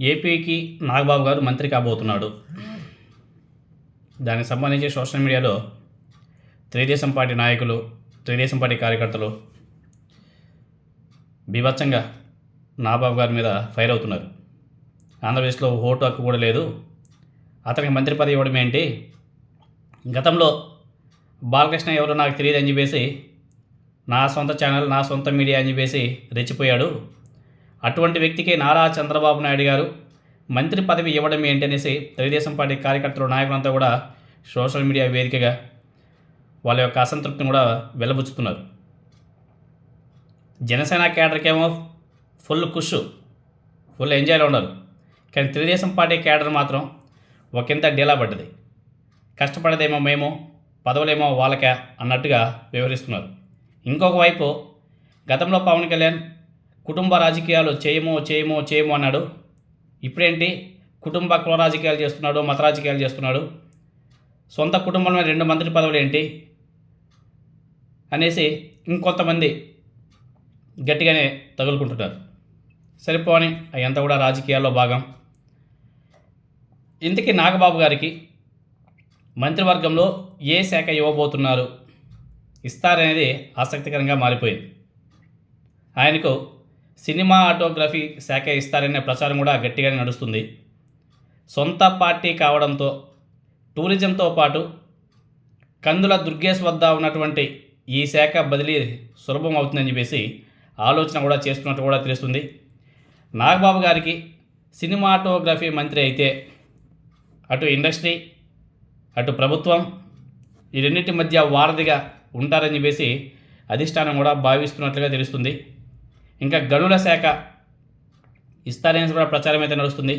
ఏపీకి నాగబాబు గారు మంత్రి కాబోతున్నాడు. దానికి సంబంధించి సోషల్ మీడియాలో తెలుగుదేశం పార్టీ నాయకులు తెలుగుదేశం పార్టీ కార్యకర్తలు బీభత్సంగా నాగబాబు గారి మీద ఫైర్ అవుతున్నారు. ఆంధ్రప్రదేశ్లో ఓటు హక్కు కూడా లేదు. అతనికి మంత్రి పదవి ఇవ్వడం ఏంటి? గతంలో బాలకృష్ణ ఎవరో నాకు తెలియదు అని చెప్పేసి నా సొంత ఛానల్ నా సొంత మీడియా అని చెప్పేసి రెచ్చిపోయాడు. అటువంటి వ్యక్తికి నారా చంద్రబాబు నాయుడు గారు మంత్రి పదవి ఇవ్వడం ఏంటనేసి అనేసి తెలుగుదేశం పార్టీ కార్యకర్తలు నాయకులంతా కూడా సోషల్ మీడియా వేదికగా వాళ్ళ యొక్క అసంతృప్తిని కూడా వెల్లబుచ్చుతున్నారు జనసేన కేడర్కేమో ఫుల్ కుష్ ఫుల్ ఎంజాయ్లో ఉన్నారు. కానీ తెలుగుదేశం పార్టీ కేడర్ మాత్రం ఒకంత డీలా పడ్డది. కష్టపడదేమో మేము పదవులేమో వాళ్ళకే అన్నట్టుగా వివరిస్తున్నారు. ఇంకొక వైపు గతంలో పవన్ కళ్యాణ్ కుటుంబ రాజకీయాలు చేయమో చేయమో చేయమో అన్నాడు. ఇప్పుడేంటి? కుటుంబ కుల రాజకీయాలు చేస్తున్నాడు మత రాజకీయాలు చేస్తున్నాడు. సొంత కుటుంబంలో రెండు మంత్రి పదవులు ఏంటి? అనేసి ఇంకొంతమంది గట్టిగానే తగులుకుంటున్నారు సరిపోని అయ్యంతా కూడా రాజకీయాల్లో భాగం. ఇంతకీ నాగబాబు గారికి మంత్రివర్గంలో ఏ శాఖ ఇవ్వబోతున్నారు? ఇస్తారనేది ఆసక్తికరంగా మారిపోయింది. ఆయనకు సినిమా ఆటోగ్రఫీ శాఖ ఇస్తారనే ప్రచారం కూడా గట్టిగానే నడుస్తుంది. సొంత పార్టీ కావడంతో టూరిజంతో పాటు కందుల దుర్గేష్ వద్ద ఉన్నటువంటి ఈ శాఖ బదిలీ సులభం అవుతుందని చెప్పేసి ఆలోచన కూడా చేస్తున్నట్టు కూడా తెలుస్తుంది. నాగబాబు గారికి సినిమాటోగ్రఫీ మంత్రి అయితే అటు ఇండస్ట్రీ అటు ప్రభుత్వం ఈ రెండింటి మధ్య వారధిగా ఉంటారని చెప్పేసి అధిష్టానం కూడా భావిస్తున్నట్లుగా తెలుస్తుంది. ఇంకా గనుల శాఖ ఇస్తారనేసి కూడా ప్రచారం అయితే నడుస్తుంది.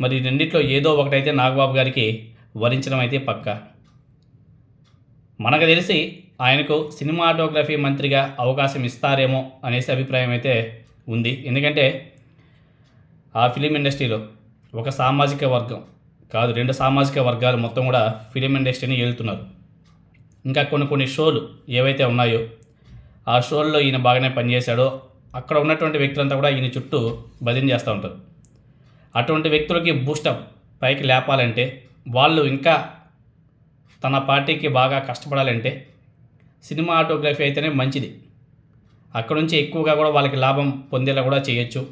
మరి రెండిట్లో ఏదో ఒకటైతే నాగబాబు గారికి వరించడం అయితే పక్క. మనకు తెలిసి ఆయనకు సినిమాటోగ్రఫీ మంత్రిగా అవకాశం ఇస్తారేమో అనేసి అభిప్రాయం అయితే ఉంది. ఎందుకంటే ఆ ఫిలిం ఇండస్ట్రీలో ఒక సామాజిక వర్గం కాదు రెండు సామాజిక వర్గాలు మొత్తం కూడా ఫిలిం ఇండస్ట్రీని ఏలుతున్నారు. ఇంకా కొన్ని కొన్ని షోలు ఏవైతే ఉన్నాయో ఆ షోల్లో ఈయన బాగానే పనిచేశాడో. అక్కడ ఉన్నటువంటి వ్యక్తులంతా కూడా ఈయన చుట్టూ భజన చేస్తూ ఉంటారు. అటువంటి వ్యక్తులకి బూస్టప్ పైకి లేపాలంటే వాళ్ళు ఇంకా తన పార్టీకి బాగా కష్టపడాలంటే సినిమా ఆటోగ్రఫీ అయితేనే మంచిది. అక్కడ నుంచి ఎక్కువగా కూడా వాళ్ళకి లాభం పొందేలా కూడా చేయొచ్చు.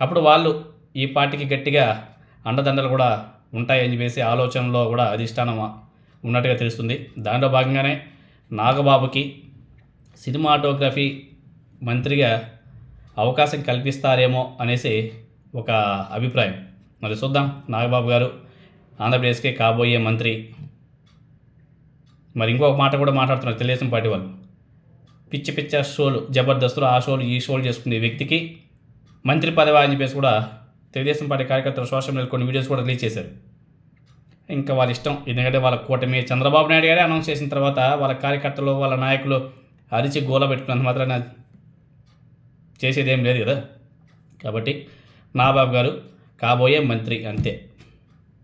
అప్పుడు వాళ్ళు ఈ పార్టీకి గట్టిగా అండదండలు కూడా ఉంటాయని చెప్పేసి ఆలోచనలో కూడా అధిష్టానం ఉన్నట్టుగా తెలుస్తుంది. దాంట్లో భాగంగానే నాగబాబుకి సినిమాటోగ్రఫీ మంత్రిగా అవకాశం కల్పిస్తారేమో అనేసి ఒక అభిప్రాయం. మరి చూద్దాం. నాగబాబు గారు ఆంధ్రప్రదేశ్కే కాబోయే మంత్రి. మరి ఇంకొక మాట కూడా మాట్లాడుతున్నారు తెలుగుదేశం పార్టీ వాళ్ళు. పిచ్చి పిచ్చ షోలు జబర్దస్తులు ఆ షోలు ఈ షోలు చేసుకునే వ్యక్తికి మంత్రి పదవి అని చెప్పేసి కూడా తెలుగుదేశం పార్టీ కార్యకర్తలు సోషల్ మీడియా కొన్ని వీడియోస్ కూడా రిలీజ్ చేశారు. ఇంకా వాళ్ళ ఇష్టం ఎందుకంటే వాళ్ళ కూటమి చంద్రబాబు నాయుడు గారే అనౌన్స్ చేసిన తర్వాత వాళ్ళ కార్యకర్తలు వాళ్ళ నాయకులు అరిచి గోల పెట్టుకున్నంత మాత్రాన చేసేది ఏం లేదు కదా. కాబట్టి నాబాబు గారు కాబోయే మంత్రి అంతే.